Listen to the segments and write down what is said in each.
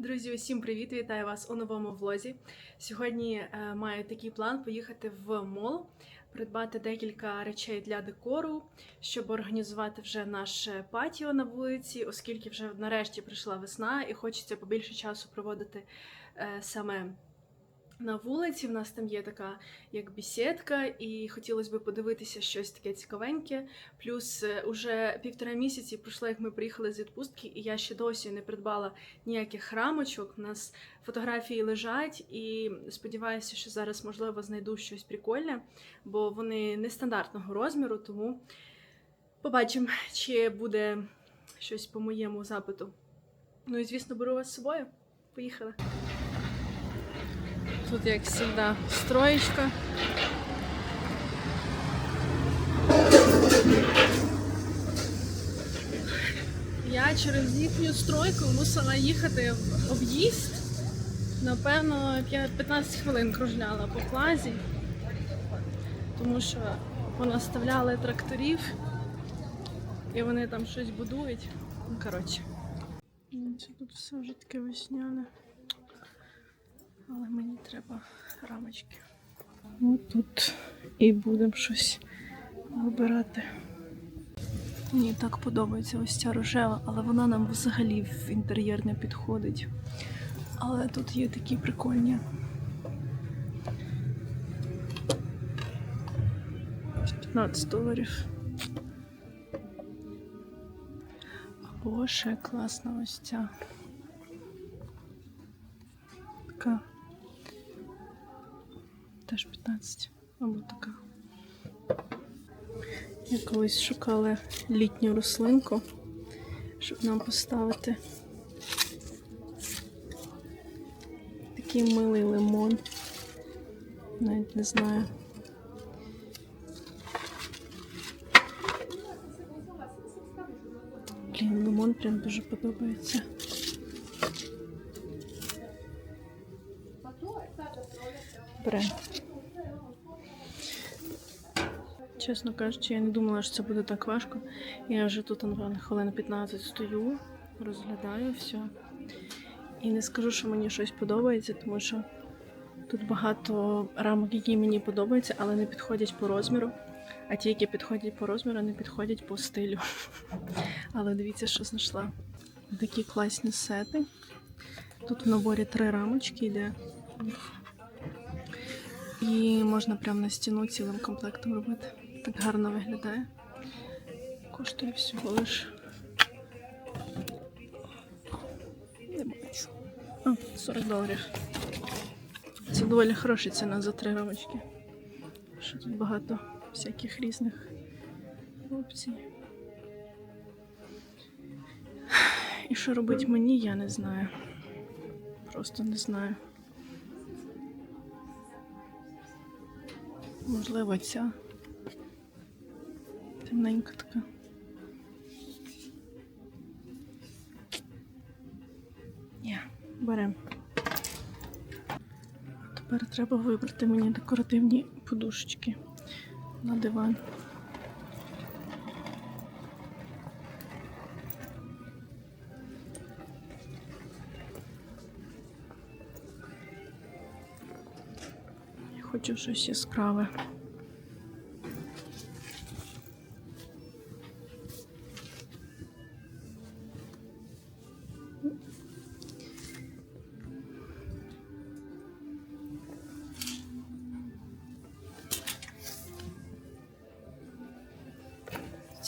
Друзі, усім привіт! Вітаю вас у новому влозі. Сьогодні е, маю такий план поїхати в мол, придбати декілька речей для декору, щоб організувати вже наше патіо на вулиці, оскільки вже нарешті прийшла весна і хочеться побільше часу проводити е, саме на вулиці. В нас там є така як бісідка, і хотілося б подивитися щось таке цікавеньке. Плюс е, уже півтора місяці пройшло, як ми приїхали з відпустки, і я ще досі не придбала ніяких рамочок. У нас фотографії лежать, і сподіваюся, що зараз можливо знайду щось прикольне, бо вони нестандартного розміру, тому побачимо, чи буде щось по моєму запиту. Ну і звісно, беру вас з собою. Поїхали. Тут, як завжди, строєчка. Я через їхню стройку мусила їхати в об'їзд. Напевно, я 15 хвилин кружляла по плазі, тому що понаставляли тракторів і вони там щось будують. Ну, коротше. Це тут все вже таке весняне. Але мені треба рамочки. От тут і будемо щось вибирати. Мені так подобається ось ця рожева, але вона нам взагалі в інтер'єр не підходить. Але тут є такі прикольні. Ось 15 доларів. Або ще класна ось ця. Така. Теж 15. Або така. Я колись шукала літню рослинку, щоб нам поставити. Такий милий лимон. Навіть не знаю. Блін, лимон прям дуже подобається. Беремо. Чесно кажучи, я не думала, що це буде так важко. Я вже тут напевно, хвилин 15 стою, розглядаю все. І не скажу, що мені щось подобається, тому що тут багато рамок, які мені подобаються, але не підходять по розміру. А ті, які підходять по розміру, не підходять по стилю. Але дивіться, що знайшла. Такі класні сети. Тут в наборі три рамочки йде. І можна прямо на стіну цілим комплектом робити. Так гарно виглядає. Коштує всього лиш. Не бачу. А, 40 доларів. Це доволі хороша ціна за три рамочки. Що тут багато всяких різних опцій. І що робить мені, я не знаю. Просто не знаю. Можливо, ця темненька така. Ні, беремо. Тепер треба вибрати мені декоративні подушечки на диван. Я хочу щось яскраве.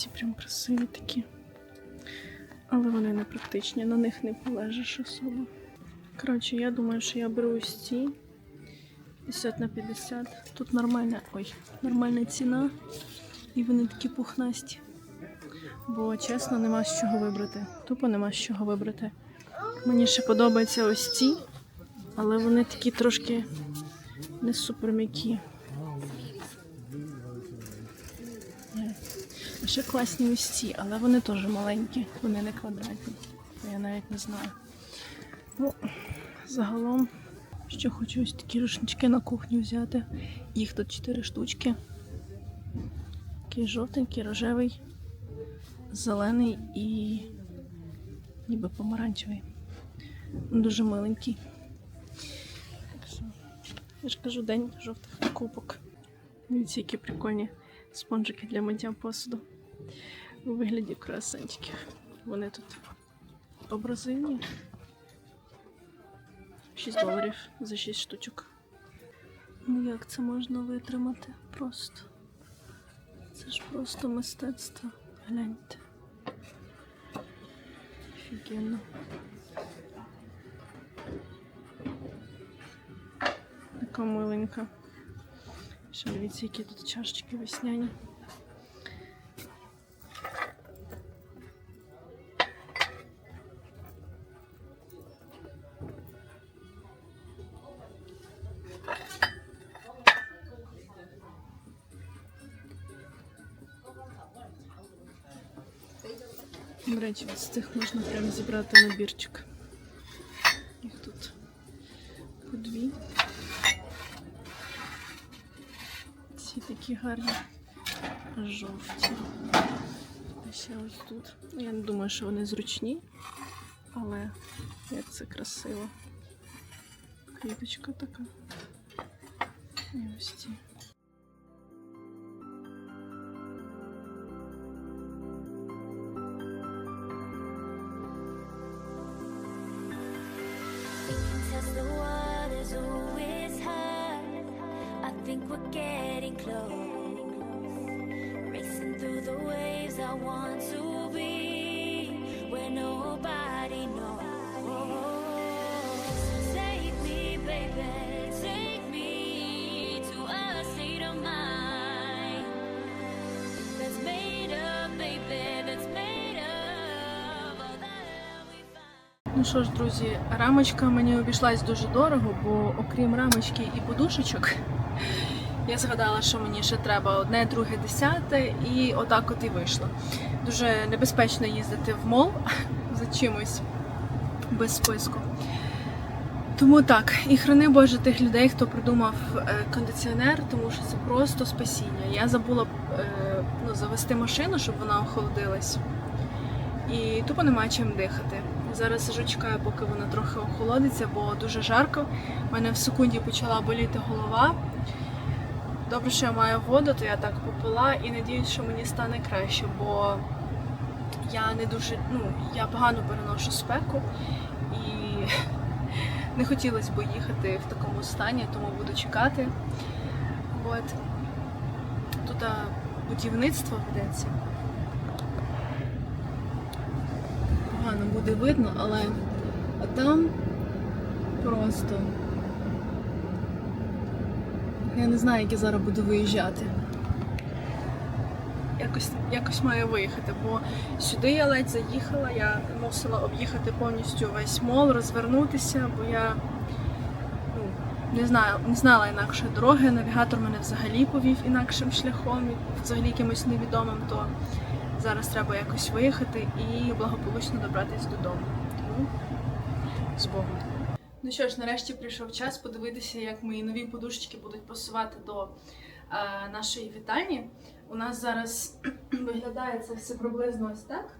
Ці прям красиві такі. Але вони не практичні, на них не полежиш особо. Коротше, я думаю, що я беру ось ці 50 на 50. Тут нормальна, ой, нормальна ціна. І вони такі пухнасті. Бо чесно, нема з чого вибрати. Тупо нема з чого вибрати. Мені ще подобаються ось ці, але вони такі трошки не супер м'які. Ще класні ось ці, але вони теж маленькі, вони не квадратні. Я навіть не знаю. Ну, загалом, що хочу ось такі рушнички на кухню взяти. Їх тут 4 штучки. Такий жовтенький, рожевий, зелений і ніби помаранчевий. Дуже миленький. Так що, я ж кажу, день жовтих покупок. Дивіться, які прикольні спонжики для миття посуду. У вигляді красанчиків. Вони тут абразивні. 6 доларів за 6 штучок. Ну як це можна витримати? Просто. Це ж просто мистецтво. Гляньте. Офігенно. Така миленька. Ще дивіться, які тут чашечки весняні. До речі, з цих можна прямо зібрати набірчик. Їх тут по дві. Ці такі гарні жовті. А ще ось тут. Я не думаю, що вони зручні, але як це красиво. Квіточка така. І ось ці. We're getting close. Racing through the waves, I want to be where nobody knows. Take me, baby, take me to a state of mind that's made up, baby, that's made up of that we find. Ну що ж, друзі, рамочка мені обійшлась дуже дорого, бо окрім рамочки і подушечок, я згадала, що мені ще треба одне, друге, десяте, і отак от і вийшло. Дуже небезпечно їздити в мол за чимось без списку. Тому так, і храни Боже тих людей, хто придумав е, кондиціонер, тому що це просто спасіння. Я забула е, ну, завести машину, щоб вона охолодилась. І тупо нема чим дихати. Зараз сижу, чекаю, поки вона трохи охолодиться, бо дуже жарко. У мене в секунді почала боліти голова. Добре, що я маю воду, то я так попила і надіюсь, що мені стане краще, бо я не дуже, ну, я погано переношу спеку і не хотілося б їхати в такому стані, тому буду чекати. От. Тут будівництво ведеться. погано буде видно, але там просто. Я не знаю, як я зараз буду виїжджати. Якось, якось маю виїхати, бо сюди я ледь заїхала, я мусила об'їхати повністю весь мол, розвернутися, бо я ну, не, знаю, не знала інакшої дороги. Навігатор мене взагалі повів інакшим шляхом, взагалі якимось невідомим, то Зараз треба якось виїхати і благополучно добратися додому. Тому з Богом. Ну що ж, нарешті прийшов час подивитися, як мої нові подушечки будуть пасувати до е, нашої вітальні. У нас зараз виглядає це все приблизно ось так.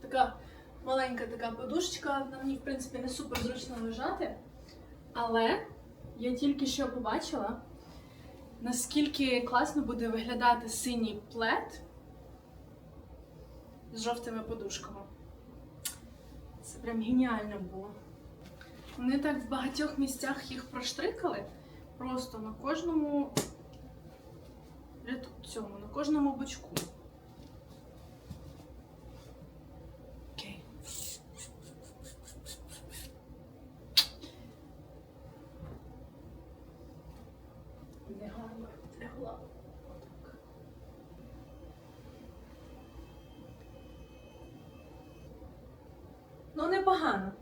Така маленька така подушечка, на мені, в принципі, не супер зручно лежати. Але я тільки що побачила, наскільки класно буде виглядати синій плед з жовтими подушками. Це прям геніально було. Вони так в багатьох місцях їх проштрикали. Просто на кожному цьому, на кожному бочку. Окей. Не гарно лягла. Отак. Ну. Непогано.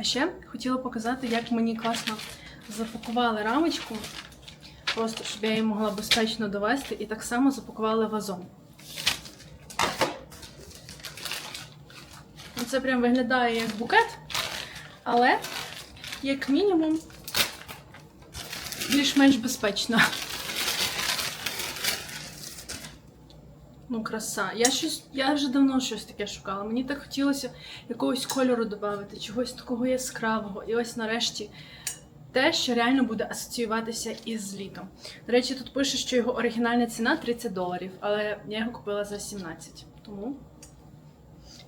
А ще хотіла показати, як мені класно запакували рамочку. Просто щоб я її могла безпечно довести, і так само запакували вазон. Ну, Це прям виглядає як букет, але, як мінімум, більш-менш безпечно. Ну, краса. Я щось, я вже давно щось таке шукала. Мені так хотілося якогось кольору додати, чогось такого яскравого. І ось нарешті те, що реально буде асоціюватися із літом. До речі, тут пише, що його оригінальна ціна 30 доларів, але я його купила за 17. Тому,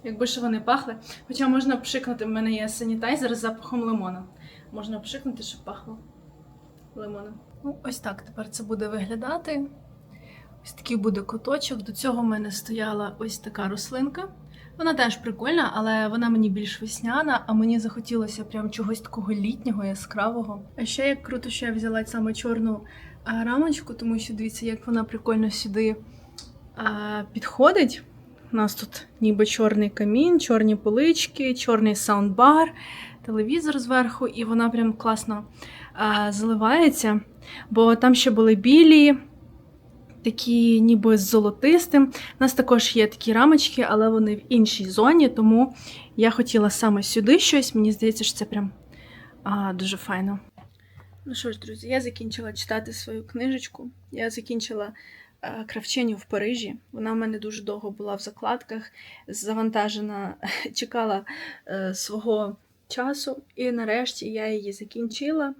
якби ще вони пахли. Хоча можна пшикнути, в мене є санітайзер з запахом лимона. Можна пшикнути, щоб пахло лимоном. Ну, ось так тепер це буде виглядати. Ось такий буде куточок. До цього в мене стояла ось така рослинка. Вона теж прикольна, але вона мені більш весняна, а мені захотілося прям чогось такого літнього, яскравого. А ще як круто, що я взяла саме чорну рамочку, тому що дивіться, як вона прикольно сюди підходить. У нас тут ніби чорний камін, чорні полички, чорний саундбар, телевізор зверху, і вона прям класно заливається. Бо там ще були білі, такі ніби з золотистим. У нас також є такі рамочки, але вони в іншій зоні, тому я хотіла саме сюди щось. Мені здається, що це прям а, дуже файно. Ну що ж, друзі, я закінчила читати свою книжечку. Я закінчила е, кравчиню в Парижі. Вона в мене дуже довго була в закладках, завантажена, чекала е, свого часу, і нарешті я її закінчила.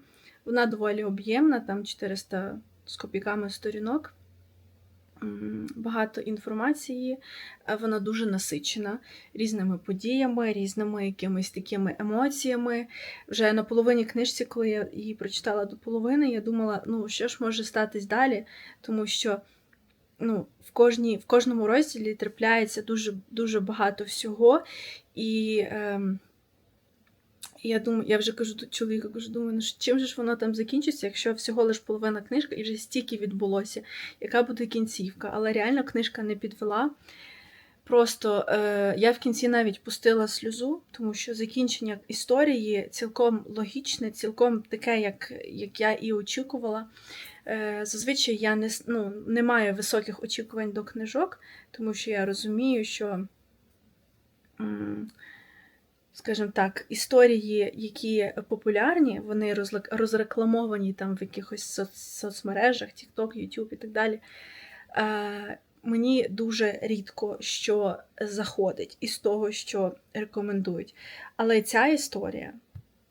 Вона доволі об'ємна, там 400 з копійками сторінок. Багато інформації, е, вона дуже насичена різними подіями, різними якимись такими емоціями. Вже на половині книжці, коли я її прочитала до половини, я думала, ну що ж може статись далі, тому що ну, в, кожній, в кожному розділі трапляється дуже, дуже багато всього. І я думаю, я вже кажу до чоловіка, кажу, думаю, ну чим же ж воно там закінчиться, якщо всього лиш половина книжка і вже стільки відбулося, яка буде кінцівка. Але реально книжка не підвела. Просто е, я в кінці навіть пустила сльозу, тому що закінчення історії цілком логічне, цілком таке, як, як я і очікувала. Е, зазвичай я не, ну, не маю високих очікувань до книжок, тому що я розумію, що, м, скажімо так, історії, які популярні, вони розрекламовані там в якихось соц- соцмережах, TikTok, YouTube і так далі. Е, мені дуже рідко що заходить із того, що рекомендують. Але ця історія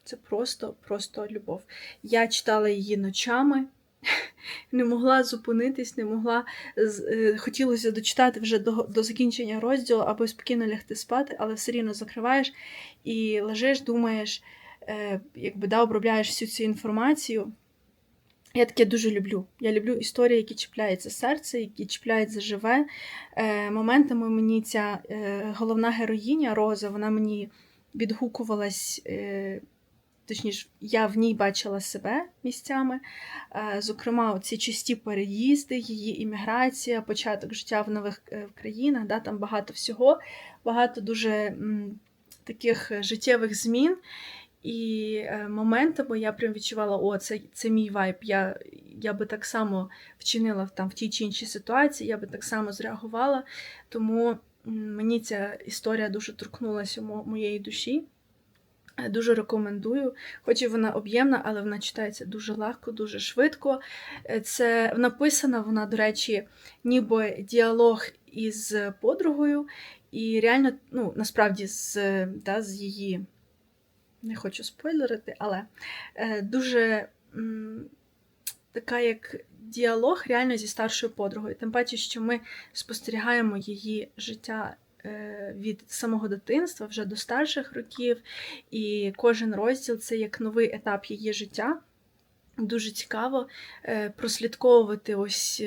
це просто, просто любов. Я читала її ночами, не могла зупинитись, не могла. е, Хотілося дочитати вже до, до закінчення розділу, аби спокійно лягти спати, але все рівно закриваєш і лежиш, думаєш, е, якби да, обробляєш всю цю інформацію. Я таке дуже люблю. Я люблю історії, які чіпляють за серце, які чіпляють за живе. Е, моментами мені ця е, головна героїня Роза, вона мені відгукувалась. Е, Точніше, я в ній бачила себе місцями. Е, Зокрема, ці часті переїзди, її імміграція, початок життя в нових е, країнах, да, там багато всього, багато дуже таких е, життєвих змін. І моментами я прям відчувала, о, це, це мій вайб. Я, я би так само вчинила там, в тій чи іншій ситуації, я би так само зреагувала. Тому мені ця історія дуже торкнулася моєї душі. Е, Дуже рекомендую, хоч і вона об'ємна, але вона читається дуже легко, дуже швидко. Е, Це написана вона, до речі, ніби діалог із подругою, і реально, ну, насправді, з, да, з її, не хочу спойлерити, але е, дуже м, така як діалог реально зі старшою подругою. Тим паче, що ми спостерігаємо її життя від самого дитинства вже до старших років, і кожен розділ це як новий етап її життя. Дуже цікаво е, прослідковувати ось.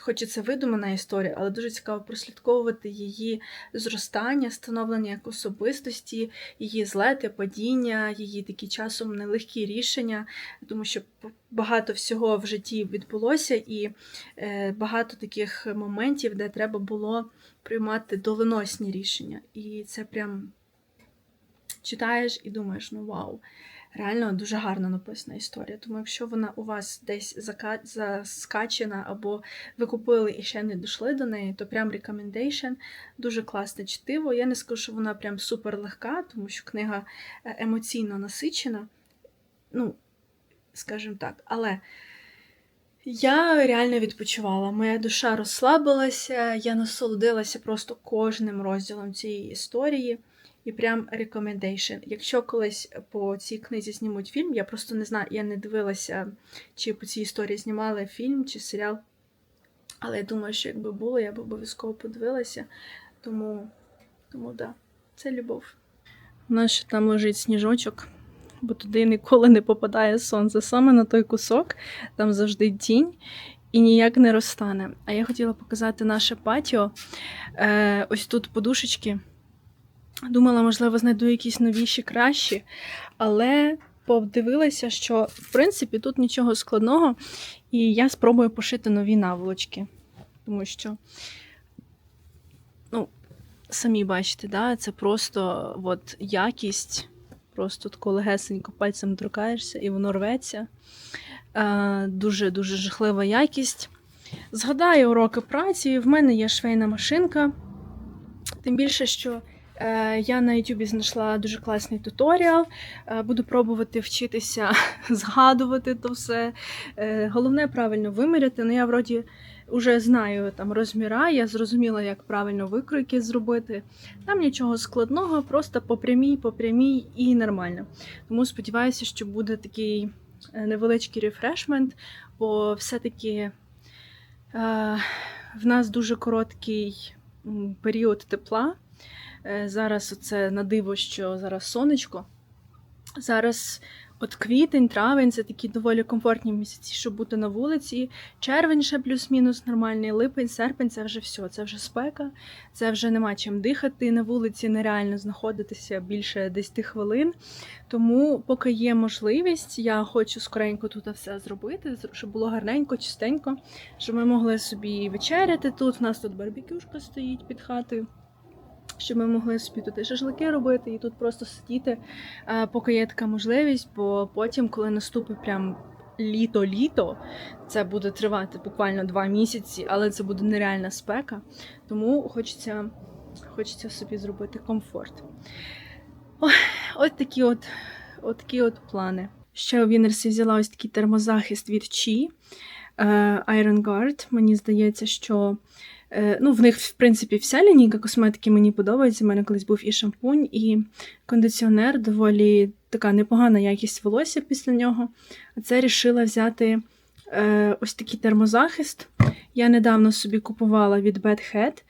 Хоч і це видумана історія, але дуже цікаво прослідковувати її зростання, становлення як особистості, її злети, падіння, її такі часом нелегкі рішення, тому що багато всього в житті відбулося, і е, багато таких моментів, де треба було приймати доленосні рішення. І це прям читаєш і думаєш, ну вау. Реально дуже гарно написана історія. Тому якщо вона у вас десь зака- заскачена або ви купили і ще не дійшли до неї, то прям рекомендейшн, Дуже класне чтиво. Я не скажу, що вона прям супер легка, тому що книга е, емоційно насичена. Ну, скажімо так, але Я реально відпочивала. Моя душа розслабилася, я насолодилася просто кожним розділом цієї історії. І прям recommendation. Якщо колись по цій книзі знімуть фільм, я просто не знаю, я не дивилася, чи по цій історії знімали фільм чи серіал. Але я думаю, що якби було, я б обов'язково подивилася. Тому, тому да, це любов. У нас ще там лежить сніжочок, бо туди ніколи не попадає сонце. Саме на той кусок там завжди тінь і ніяк не розтане. А я хотіла показати наше патіо. Е, ось тут подушечки. Думала, можливо, знайду якісь новіші, кращі, але подивилася, що в принципі тут нічого складного, і я спробую пошити нові наволочки. Тому що, ну, самі бачите, да, це просто от, якість. Просто тако легесенько пальцем торкаєшся і воно рветься. Дуже-дуже жахлива якість. Згадаю уроки праці. В мене є швейна машинка. Тим більше, що е, я на YouTube знайшла дуже класний туторіал. Е, буду пробувати вчитися згадувати то все. Е, головне правильно виміряти. Ну, я вроді вже знаю там розміра, я зрозуміла, як правильно викройки зробити. Там нічого складного, просто по прямій, по прямій і нормально. Тому сподіваюся, що буде такий е, невеличкий рефрешмент, бо все-таки е, в нас дуже короткий період тепла. Е, Зараз це на диво, що зараз сонечко. Зараз от квітень, травень це такі доволі комфортні місяці, щоб бути на вулиці. Червень ще плюс-мінус нормальний, липень, серпень це вже все. Це вже спека, це вже нема чим дихати. На вулиці нереально знаходитися більше 10 хвилин. Тому, поки є можливість, я хочу скоренько тут все зробити, щоб було гарненько, чистенько, щоб ми могли собі вечеряти тут. У нас тут барбекюшка стоїть під хатою. Щоб ми могли собі тут і шашлики робити і тут просто сидіти, е, поки є така можливість, бо потім, коли наступить прям літо-літо, це буде тривати буквально два місяці, але це буде нереальна спека. Тому хочеться, хочеться собі зробити комфорт. От такі от, от такі от плани. Ще у Вінерсі взяла ось такий термозахист від Чи е, Iron Guard. Мені здається, що ну, в них, в принципі, вся лінійка косметики мені подобається. У мене колись був і шампунь, і кондиціонер, доволі така непогана якість волосся після нього. А це рішила взяти е, ось такий термозахист. Я недавно собі купувала від Bad Head.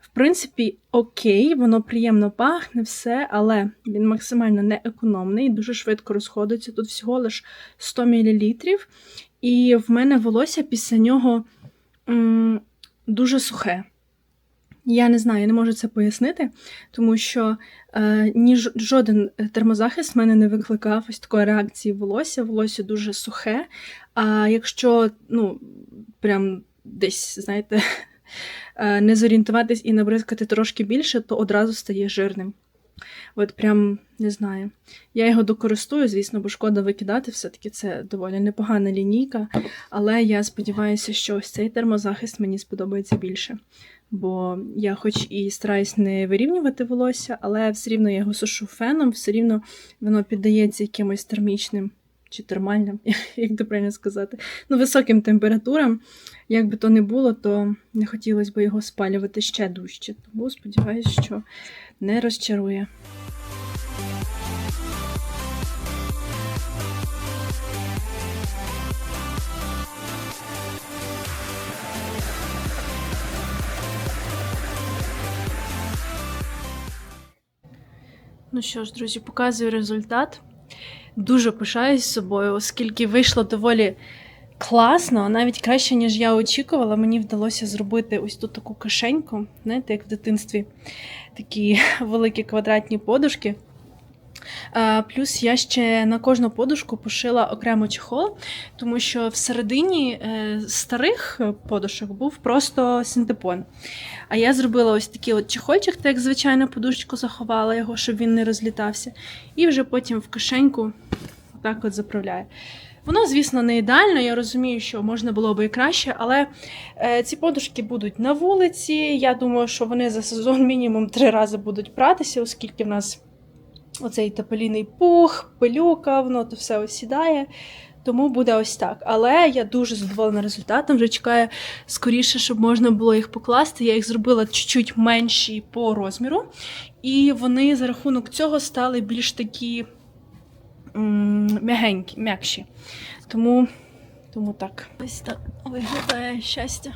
В принципі, окей, воно приємно пахне, все, але він максимально не економний, дуже швидко розходиться. Тут всього лиш 100 мл. І в мене волосся після нього дуже сухе. Я не знаю, я не можу це пояснити, тому що е, ні жоден термозахист в мене не викликав ось такої реакції волосся. Волосся дуже сухе. А якщо ну, прям десь, знаєте, е, не зорієнтуватись і набризкати трошки більше, то одразу стає жирним. От прям не знаю. Я його докористую, звісно, бо шкода викидати, все-таки це доволі непогана лінійка. Але я сподіваюся, що ось цей термозахист мені сподобається більше. Бо я хоч і стараюсь не вирівнювати волосся, але все рівно я його сушу феном, все рівно воно піддається якимось термічним чи термальним, як то правильно сказати, ну, високим температурам. Як би то не було, то не хотілося б його спалювати ще дужче. Тому сподіваюся, що не розчарує. Ну що ж, друзі, показую результат. Дуже пишаюсь собою, оскільки вийшло доволі класно, навіть краще, ніж я очікувала. Мені вдалося зробити ось тут таку кишеньку, знаєте, як в дитинстві такі великі квадратні подушки. Е, Плюс я ще на кожну подушку пошила окремо чехол, тому що всередині е, старих подушок був просто синтепон. А я зробила ось такий от чехольчик, так як звичайно подушечку заховала його, щоб він не розлітався. І вже потім в кишеньку так от заправляю. Воно, звісно, не ідеально, я розумію, що можна було би і краще, але е, ці подушки будуть на вулиці. Я думаю, що вони за сезон мінімум три рази будуть пратися, оскільки в нас оцей тополіний пух, пилюка, воно то все осідає. Тому буде ось так. Але я дуже задоволена результатом. Вже чекаю скоріше, щоб можна було їх покласти. Я їх зробила чуть-чуть менші по розміру. І вони за рахунок цього стали більш такі м'ягенькі, м'якші. Тому, тому так. Ось так виглядає щастя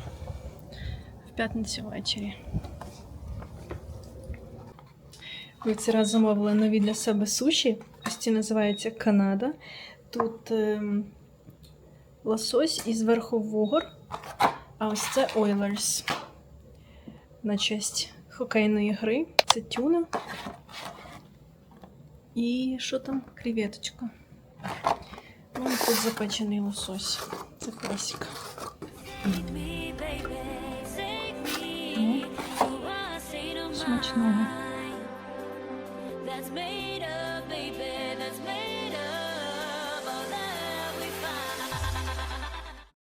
в п'ятницю ввечері. Ми цей раз замовили нові для себе суші. Ось ці називаються Канада. Тут ем, лосось і зверху. А ось це Oilers. На честь хокейної гри. Це тюна. І що там? Креветочка. Ну і тут запечений лосось. Це класика. Смачного.